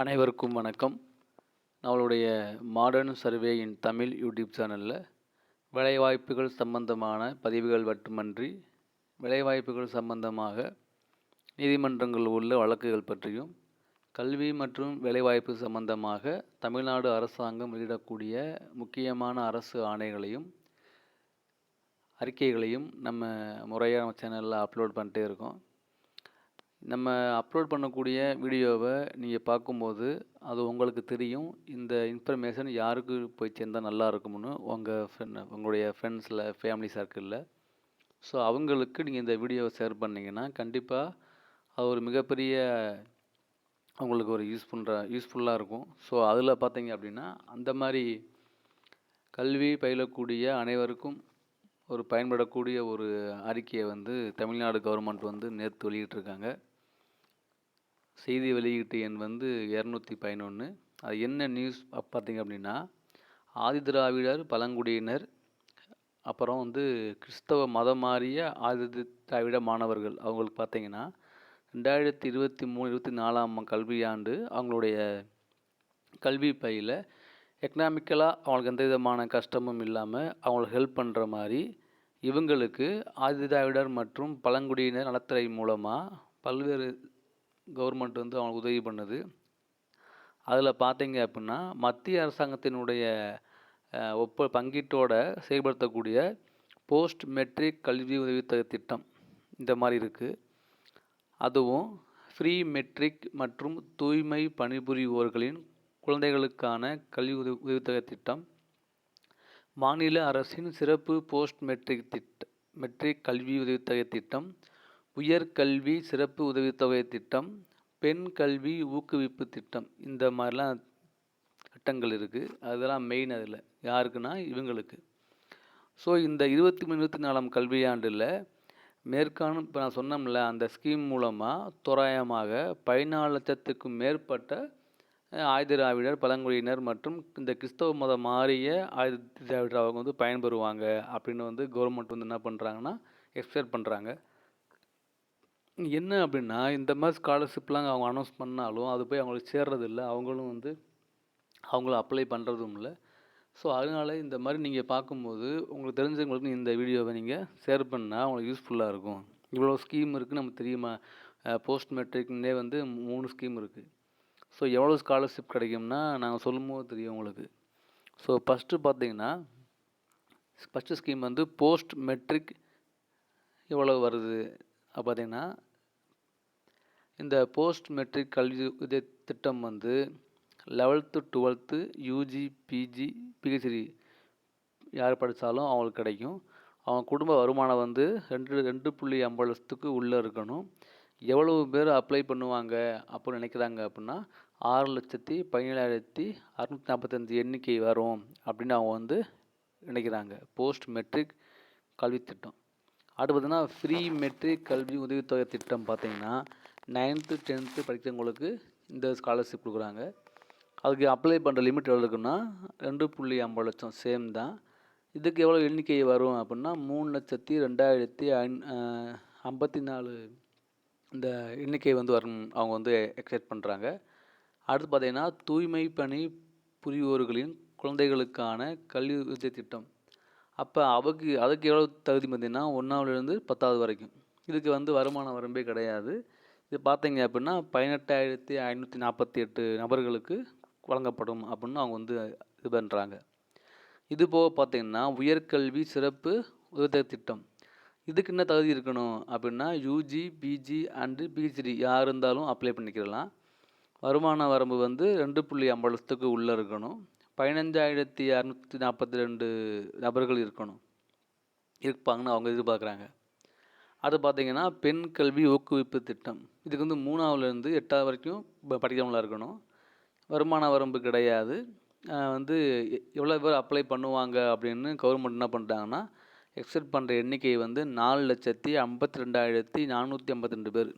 அனைவருக்கும் வணக்கம். நம்மளுடைய மாடர்ன் சர்வேயின் தமிழ் யூடியூப் சேனலில் வேலைவாய்ப்புகள் சம்பந்தமான பதிவுகள் மட்டுமன்றி வேலைவாய்ப்புகள் சம்பந்தமாக நீதிமன்றங்களில் உள்ள வழக்குகள் பற்றியும் கல்வி மற்றும் வேலைவாய்ப்பு சம்பந்தமாக தமிழ்நாடு அரசாங்கம் வெளியிடக்கூடிய முக்கியமான அரசு ஆணைகளையும் அறிக்கைகளையும் நம்ம முறையாக நம்ம சேனலில் அப்லோட் பண்ணிட்டே இருக்கோம். நம்ம அப்லோட் பண்ணக்கூடிய வீடியோவை நீங்கள் பார்க்கும்போது அது உங்களுக்கு தெரியும். இந்த இன்ஃபர்மேஷன் யாருக்கு போய் சேர்ந்தால் நல்லா இருக்கும்னு உங்கள் ஃப்ரெண்ட் உங்களுடைய ஃப்ரெண்ட்ஸில் ஃபேமிலி சர்க்கிளில் ஸோ அவங்களுக்கு நீங்கள் இந்த வீடியோவை ஷேர் பண்ணிங்கன்னா கண்டிப்பாக அது ஒரு மிகப்பெரிய உங்களுக்கு ஒரு யூஸ் பண்ணுற யூஸ்ஃபுல்லாக இருக்கும். ஸோ அதில் பார்த்தீங்க அப்படின்னா அந்த மாதிரி கல்வி பயிலக்கூடிய அனைவருக்கும் ஒரு பயன்படக்கூடிய ஒரு அறிக்கையை வந்து தமிழ்நாடு கவர்மெண்ட் வந்து நேற்று வெளியிட்டிருக்காங்க. செய்தி வெளியீட்டு எண் வந்து இரநூத்தி பதினொன்று அது என்ன நியூஸ் பார்த்தீங்க அப்படின்னா ஆதிதிராவிடர் பழங்குடியினர் அப்புறம் வந்து கிறிஸ்தவ மதம் மாறிய ஆதி திராவிட மாணவர்கள். அவங்களுக்கு பார்த்தீங்கன்னா ரெண்டாயிரத்தி இருபத்தி மூணு இருபத்தி நாலாம் கல்வியாண்டு அவங்களுடைய கல்வி பையில் எக்கனாமிக்கலாக அவங்களுக்கு எந்த விதமான கஷ்டமும் இல்லாமல் அவங்களுக்கு ஹெல்ப் பண்ணுற மாதிரி இவங்களுக்கு ஆதிதிராவிடர் மற்றும் பழங்குடியினர் நலத்துறை மூலமாக பல்வேறு கவர்மெண்ட் வந்து அவங்களுக்கு உதவி பண்ணுது. அதில் பார்த்தீங்க அப்படின்னா மத்திய அரசாங்கத்தினுடைய ஒப்ப பங்கீட்டோட செயல்படுத்தக்கூடிய போஸ்ட் மெட்ரிக் கல்வி உதவித்தொகை திட்டம் இந்த மாதிரி இருக்குது அதுவும் ஃப்ரீ மெட்ரிக் மற்றும் தூய்மை பணிபுரிவோர்களின் குழந்தைகளுக்கான கல்வி உதவி உதவித்தொகை திட்டம். மாநில அரசின் சிறப்பு போஸ்ட் மெட்ரிக் திட்ட மெட்ரிக் கல்வி உதவித்தொகை திட்டம். உயர்கல்வி சிறப்பு உதவித்தொகை திட்டம் பெண் கல்வி ஊக்குவிப்பு திட்டம் இந்த மாதிரிலாம் திட்டங்கள் இருக்குது அதெல்லாம் மெயின் அதில். யாருக்குன்னா இவங்களுக்கு. ஸோ இந்த இருபத்தி மூணு இருபத்தி நாலாம் கல்வியாண்டில் மேற்காணும் இப்போ நான் சொன்னோம்ல அந்த ஸ்கீம் மூலமாக தோராயமாக பதினாலு லட்சத்துக்கும் மேற்பட்ட ஆயுதிராவிடர் பழங்குடியினர் மற்றும் இந்த கிறிஸ்தவ மதம் மாறிய ஆயுதிராவிடர் அவங்க வந்து பயன்பெறுவாங்க அப்படின்னு வந்து கவர்மெண்ட் வந்து என்ன பண்ணுறாங்கன்னா எக்ஸ்பெக்ட் பண்ணுறாங்க என்ன அப்படின்னா இந்த மாதிரி ஸ்காலர்ஷிப்லாம் அவங்க அனௌன்ஸ் பண்ணாலும் அது போய் அவங்களுக்கு சேர்றது இல்லை அவங்களும் வந்து அவங்கள அப்ளை பண்ணுறதும் இல்லை. ஸோ அதனால் இந்த மாதிரி நீங்கள் பார்க்கும்போது உங்களுக்கு தெரிஞ்சவங்களுக்கு இந்த வீடியோவை நீங்கள் ஷேர் பண்ணால் அவங்களுக்கு யூஸ்ஃபுல்லாக இருக்கும். இவ்வளோ ஸ்கீம் இருக்குது நமக்கு தெரியுமா? போஸ்ட் மெட்ரிக்னே வந்து மூணு ஸ்கீம் இருக்குது ஸோ எவ்வளோ ஸ்காலர்ஷிப் கிடைக்கும்னா நாங்கள் சொல்லும்போது தெரியும் உங்களுக்கு. ஸோ ஃபஸ்ட்டு பார்த்தீங்கன்னா ஃபஸ்ட்டு ஸ்கீம் வந்து போஸ்ட் மெட்ரிக் எவ்வளோ வருது? பார்த்தீங்கன்னா இந்த போஸ்ட் மெட்ரிக் கல்வி உதவி திட்டம் வந்து eleventh twelfth UG PG PhD யார் படித்தாலும் அவங்களுக்கு கிடைக்கும். அவங்க குடும்ப வருமானம் வந்து ரெண்டு ரெண்டு புள்ளி ஐம்பது லட்சத்துக்கு உள்ளே இருக்கணும். எவ்வளவு பேர் அப்ளை பண்ணுவாங்க அப்படின்னு நினைக்கிறாங்க அப்படின்னா ஆறு லட்சத்தி பதினேழாயிரத்தி அறுநூற்றி நாற்பத்தஞ்சு எண்ணிக்கை வரும் அப்படின்னு அவங்க வந்து நினைக்கிறாங்க. போஸ்ட் மெட்ரிக் கல்வி திட்டம். அடுத்து பார்த்தீங்கன்னா ஃப்ரீ மெட்ரிக் கல்வி உதவித்தொகை திட்டம் பார்த்தீங்கன்னா நைன்த்து டென்த்து படிக்கிறவங்களுக்கு இந்த ஸ்காலர்ஷிப் கொடுக்குறாங்க. அதுக்கு அப்ளை பண்ணுற லிமிட் எவ்வளோ இருக்குன்னா ரெண்டு புள்ளி ஐம்பது லட்சம் சேம் தான். இதுக்கு எவ்வளோ எண்ணிக்கை வரும் அப்படின்னா மூணு லட்சத்தி ரெண்டாயிரத்தி ஐந் ஐம்பத்தி நாலு இந்த எண்ணிக்கை வந்து வரும் அவங்க வந்து எக்ஸைட் பண்ணுறாங்க அடுத்து பார்த்திங்கன்னா தூய்மை பணி புரிவோர்களின் குழந்தைகளுக்கான கல்வி உதவி திட்டம். அப்போ அவக்கு அதுக்கு எவ்வளோ தகுதி பார்த்திங்கன்னா ஒன்றாவதுலேருந்து பத்தாவது வரைக்கும். இதுக்கு வந்து வருமான வரம்பே கிடையாது. இது பார்த்தீங்க அப்படின்னா பதினெட்டாயிரத்தி ஐநூற்றி நாற்பத்தி எட்டு நபர்களுக்கு வழங்கப்படும் அப்படின்னு அவங்க வந்து இது பண்ணுறாங்க இது போக பார்த்திங்கன்னா உயர்கல்வி சிறப்பு உதவி திட்டம். இதுக்கு என்ன தகுதி இருக்கணும் அப்படின்னா யூஜி பிஜி அண்டு பிஹெச்டி யார் இருந்தாலும் அப்ளை பண்ணிக்கிறலாம் வருமான வரம்பு வந்து ரெண்டு புள்ளி ஐம்பது லட்சத்துக்கு உள்ளே இருக்கணும். பதினஞ்சாயிரத்தி இரநூத்தி நாற்பத்தி ரெண்டு நபர்கள் இருக்கணும். இருப்பாங்கன்னு அவங்க எதிர்பார்க்குறாங்க. அது பார்த்திங்கன்னா பெண் கல்வி ஊக்குவிப்பு திட்டம். இதுக்கு வந்து மூணாவதுலேருந்து எட்டாவது வரைக்கும் படிக்கிறவங்களாக இருக்கணும். வருமான வரம்பு கிடையாது. வந்து எவ்வளோ பேர் அப்ளை பண்ணுவாங்க அப்படின்னு கவர்மெண்ட் என்ன பண்ணிட்டாங்கன்னா எக்ஸெப்ட் பண்ணுற எண்ணிக்கை வந்து நாலு லட்சத்தி ஐம்பத்தி ரெண்டாயிரத்தி நானூற்றி ஐம்பத்தி ரெண்டு பேர்.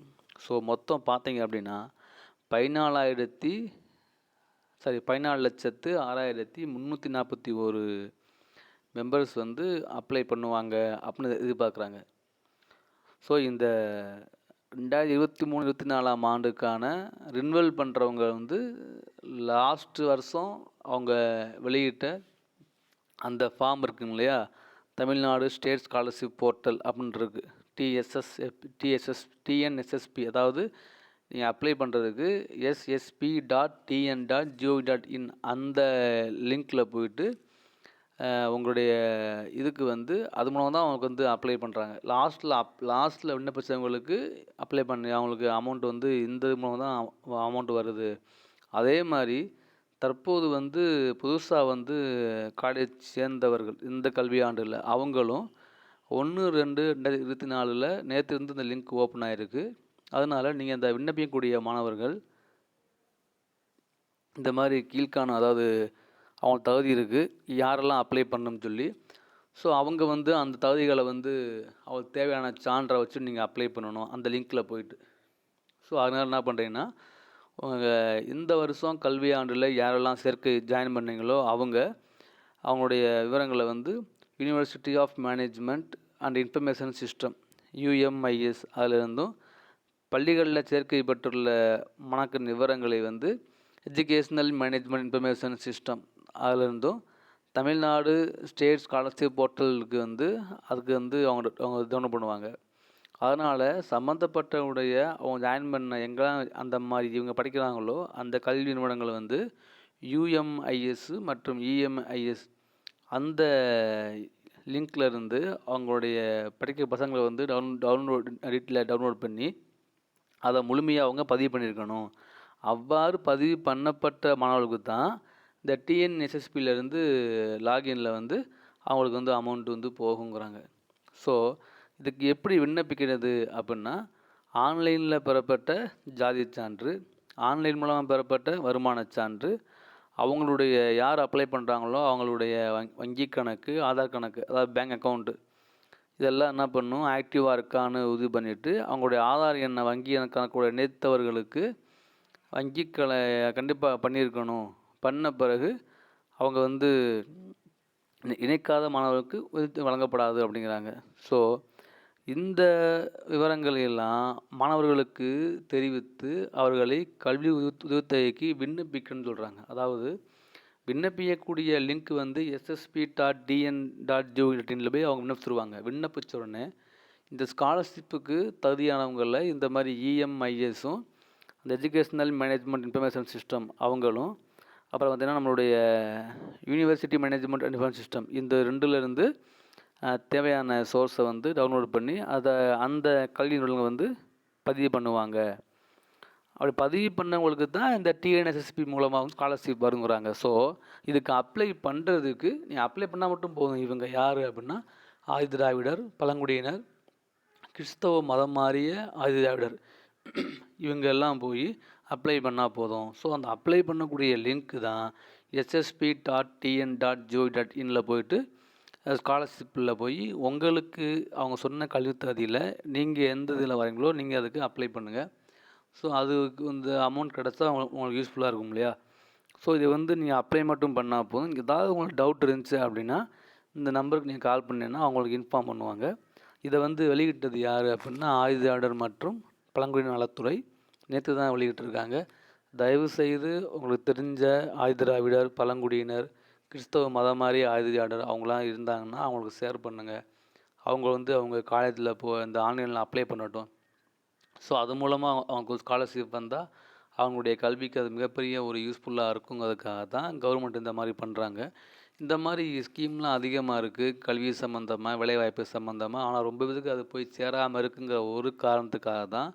ஸோ மொத்தம் பார்த்தீங்க அப்படின்னா பதினாலாயிரத்தி சாரி பதினாலு லட்சத்து ஆறாயிரத்தி முந்நூற்றி நாற்பத்தி ஒரு மெம்பர்ஸ் வந்து அப்ளை பண்ணுவாங்க அப்படின்னு எதிர்பார்க்குறாங்க. ஸோ இந்த ரெண்டாயிரத்தி இருபத்தி மூணு இருபத்தி நாலாம் ஆண்டுக்கான ரின்வெல் பண்ணுறவங்க வந்து லாஸ்ட்டு வருஷம் அவங்க வெளியிட்ட அந்த ஃபார்ம் இருக்குங்க இல்லையா? தமிழ்நாடு ஸ்டேட் ஸ்காலர்ஷிப் போர்ட்டல் அப்படின்னு டிஎஸ்எஸ்எஃப் டிஎஸ்எஸ் டிஎஸ்எஸ் டிஎன்எஸ்எஸ்பி அதாவது நீங்கள் அப்ளை பண்ணுறதுக்கு SSP dot TN dot GOV dot in அந்த லிங்க்கில் போயிட்டு உங்களுடைய இதுக்கு வந்து அது மூலம் தான் அவங்களுக்கு வந்து அப்ளை பண்ணுறாங்க லாஸ்ட்டில் அப் லாஸ்ட்டில் விண்ணப்பிச்சவங்களுக்கு அப்ளை பண்ணி அவங்களுக்கு அமௌண்ட் வந்து இந்த மூலம் தான் அமௌண்ட் வருது. அதே மாதிரி தற்போது வந்து புதுசாக வந்து காலேஜ் சேர்ந்தவர்கள் இந்த கல்வியாண்டில் அவங்களும் ஒன்று ரெண்டு ரெண்டாயிரத்தி இருபத்தி நாலில் நேற்று இருந்து இந்த லிங்க் ஓப்பன் ஆகிருக்கு அதனால் நீங்கள் இந்த விண்ணப்பிக்கக்கூடிய மாணவர்கள் இந்த மாதிரி கீழ்காணும் அதாவது அவங்க தகுதி இருக்குது யாரெல்லாம் அப்ளை பண்ணணும்னு சொல்லி. ஸோ அவங்க வந்து அந்த தகுதிகளை வந்து அவங்களுக்கு தேவையான சான்றை வச்சு நீங்கள் அப்ளை பண்ணணும் அந்த லிங்க்கில் போயிட்டு. ஸோ அதனால் என்ன பண்ணுறீங்கன்னா உங்கள் இந்த வருஷம் கல்வி ஆண்டில் யாரெல்லாம் சேர்க்கை ஜாயின் பண்ணீங்களோ அவங்க அவங்களுடைய விவரங்களை வந்து university of management and information system UMIS அதிலிருந்தும் பள்ளிகளில் சேர்க்கை பெற்றுள்ள மாணாக்கரின் விவரங்களை வந்து எஜுகேஷ்னல் மேனேஜ்மெண்ட் இன்ஃபர்மேஷன் சிஸ்டம் அதிலிருந்தும் தமிழ்நாடு ஸ்டேட் ஸ்காலர்ஷிப் போர்ட்டலுக்கு வந்து அதுக்கு வந்து அவங்க அவங்க டவுன்லோட் பண்ணுவாங்க. அதனால் சம்மந்தப்பட்டவுடைய அவங்க ஜாயின் பண்ண எங்கெல்லாம் அந்த மாதிரி இவங்க படிக்கிறாங்களோ அந்த கல்வி நிறுவனங்கள் வந்து யூஎம்ஐஎஸ் மற்றும் இஎம்ஐஎஸ் அந்த லிங்க்லேருந்து அவங்களுடைய படிக்கிற பசங்களை வந்து டவுன் டவுன்லோட் நெட்டில் டவுன்லோட் பண்ணி அதை முழுமையாக அவங்க பதிவு பண்ணியிருக்கணும். அவ்வாறு பதிவு பண்ணப்பட்ட மாணவர்களுக்கு தான் இந்த டிஎன்எஸ்எஸ்பியிலேருந்து லாகின்ல வந்து அவங்களுக்கு வந்து அமௌண்ட் வந்து போகுங்கிறாங்க. ஸோ இதுக்கு எப்படி விண்ணப்பிக்கிறது அப்படின்னா ஆன்லைனில் பெறப்பட்ட ஜாதி சான்று ஆன்லைன் மூலமாக பெறப்பட்ட வருமான சான்று அவங்களுடைய யார் அப்ளை பண்ணுறாங்களோ அவங்களுடைய வங் வங்கி கணக்கு ஆதார் கணக்கு அதாவது பேங்க் அக்கௌண்ட்டு இதெல்லாம் என்ன பண்ணும்? ஆக்டிவாக இருக்கான்னு உறுதி பண்ணிவிட்டு அவங்களுடைய ஆதார் எண்ணை வங்கி எண் கணக்கோட இணைத்தவர்களுக்கு வங்கிக்களை கண்டிப்பாக பண்ணியிருக்கணும். பண்ண பிறகு அவங்க வந்து இணைக்காத மாணவர்களுக்கு உதவி வழங்கப்படாது அப்படிங்கிறாங்க. ஸோ இந்த விவரங்களையெல்லாம் மாணவர்களுக்கு தெரிவித்து அவர்களை கல்வி உதவி உதவித்தொகைக்கு விண்ணப்பிக்கணும்னு சொல்கிறாங்க அதாவது விண்ணப்பிக்கக்கூடிய லிங்க் வந்து SSP dot TN dot GOV dot இன்ல போய் அவங்க விண்ணப்பிச்சிருவாங்க. விண்ணப்பிச்ச உடனே இந்த ஸ்காலர்ஷிப்புக்கு தகுதியானவங்களில் இந்த மாதிரி இஎம்ஐஎஸும் அந்த எஜுகேஷ்னல் மேனேஜ்மெண்ட் இன்ஃபர்மேஷன் சிஸ்டம் அவங்களும் அப்புறம் பார்த்திங்கன்னா நம்மளுடைய யூனிவர்சிட்டி மேனேஜ்மெண்ட் இன்ஃபர்மேஷன் சிஸ்டம் இந்த ரெண்டுலேருந்து தேவையான சோர்ஸை வந்து டவுன்லோட் பண்ணி அதை அந்த கல்வி நிறுவனங்கள் வந்து பதிவு பண்ணுவாங்க. அப்படி பதிவு பண்ணவங்களுக்கு தான் இந்த டிஎன்எஸ்எஸ்பி மூலமாக வந்து ஸ்காலர்ஷிப் வருங்கிறாங்க. ஸோ இதுக்கு அப்ளை பண்ணுறதுக்கு நீ அப்ளை பண்ணால் மட்டும் போதும். இவங்க யார் அப்படின்னா ஆதி திராவிடர் பழங்குடியினர் கிறிஸ்தவ மதம் மாறிய ஆதி திராவிடர் இவங்க எல்லாம் போய் அப்ளை பண்ணால் போதும். ஸோ அந்த அப்ளை பண்ணக்கூடிய லிங்க் தான் SSP dot TN dot GO dot இனில் போயிட்டு ஸ்காலர்ஷிப்பில் போய் உங்களுக்கு அவங்க சொன்ன கல்வித்தகுதியில் நீங்கள் எந்த இதில் வரீங்களோ நீங்கள் அதுக்கு அப்ளை பண்ணுங்கள் ஸோ அதுக்கு இந்த அமௌண்ட் கிடச்சா உங்களுக்கு உங்களுக்கு யூஸ்ஃபுல்லாக இருக்கும் இல்லையா? ஸோ இது வந்து நீங்கள் அப்ளை மட்டும் பண்ணால் போதும். ஏதாவது உங்களுக்கு டவுட் இருந்துச்சு அப்படின்னா இந்த நம்பருக்கு நீங்கள் கால் பண்ணீங்கன்னா அவங்களுக்கு இன்ஃபார்ம் பண்ணுவாங்க. இதை வந்து வெளியிட்டது யார் அப்படின்னா ஆயுத மற்றும் பழங்குடி நலத்துறை. நேற்று தான் வெளியிட்டிருக்காங்க தயவுசெய்து உங்களுக்கு தெரிஞ்ச ஆயுதிராவிடர் பழங்குடியினர் கிறிஸ்தவ மதம் மாதிரி ஆயுதிராவிடர் அவங்களாம் இருந்தாங்கன்னா அவங்களுக்கு ஷேர் பண்ணுங்கள் அவங்க வந்து அவங்க காலேஜில் போ இந்த ஆன்லைனில் அப்ளை பண்ணட்டும். ஸோ அது மூலமாக அவங்களுக்கு ஸ்காலர்ஷிப் வந்தால் அவங்களுடைய கல்விக்கு அது மிகப்பெரிய ஒரு யூஸ்ஃபுல்லாக இருக்குங்கிறதுக்காக தான் கவர்மெண்ட் இந்த மாதிரி பண்ணுறாங்க இந்த மாதிரி ஸ்கீம்லாம் அதிகமாக இருக்குது கல்வி சம்மந்தமாக வேலைவாய்ப்பு சம்மந்தமாக ஆனால் ரொம்ப விதத்துக்கு அது போய் சேராமல் இருக்குங்கிற ஒரு காரணத்துக்காக தான்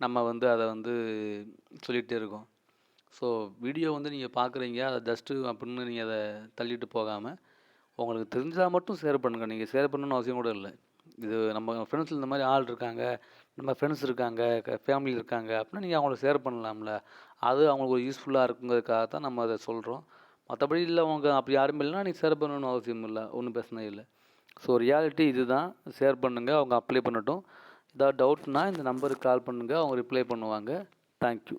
நம்ம வந்து அதை வந்து சொல்லிகிட்டே இருக்கோம். ஸோ வீடியோ வந்து நீங்கள் பார்க்குறீங்க அதை ஜஸ்ட்டு அப்படின்னு நீங்கள் அதை தள்ளிட்டு போகாமல் உங்களுக்கு தெரிஞ்சால் மட்டும் ஷேர் பண்ணுங்கள் நீங்கள் ஷேர் பண்ணணும்னு அவசியம் கூட இல்லை. இது நம்ம ஃப்ரெண்ட்ஸில் இந்த மாதிரி ஆள் இருக்காங்க நம்ம ஃப்ரெண்ட்ஸ் இருக்காங்க ஃபேமிலி இருக்காங்க அப்படின்னா நீங்கள் அவங்கள ஷேர் பண்ணலாம்ல. அது அவங்களுக்கு ஒரு யூஸ்ஃபுல்லாக இருக்குங்கிறதுக்காக தான் நம்ம அதை சொல்கிறோம் மற்றபடி இல்லை அவங்க அப்படி யாரும் இல்லைன்னா நீங்கள் ஷேர் பண்ணணும்னு அவசியம் இல்லை ஒன்றும் பிரச்சனை இல்லை. ஸோ ரியாலிட்டி இதுதான். ஷேர் பண்ணுங்கள் அவங்க அப்ளை பண்ணட்டும். ஏதாவது டவுட்னா இந்த நம்பருக்கு கால் பண்ணுங்கள் அவங்க ரிப்ளை பண்ணுவாங்க. தேங்க்யூ